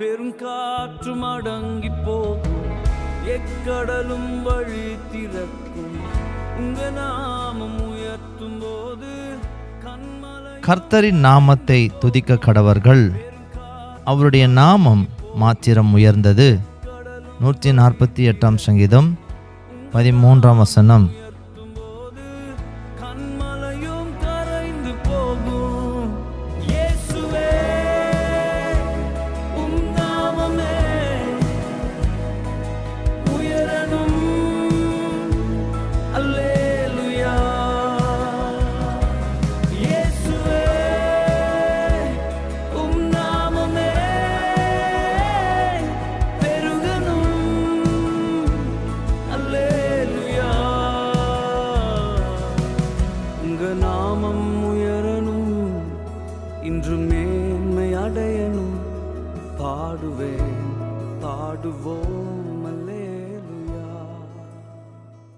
பெருங்காற்றும் அடங்கி போகும் எக்கடலும் வழி திறக்கும். உங்க நாமம் உயர்த்தும் போது கர்த்தரின் நாமத்தை துதிக்க கடவர்கள் அவருடைய நாமம் மாத்திரம் உயர்ந்தது. நூற்றி நாற்பத்தி எட்டாம் சங்கீதம் பதிமூன்றாம் வசனம். உங்க நாமம் உயரணும் இன்று மேன்மை அடையணும். பாடுவேன் பாடுவோம்.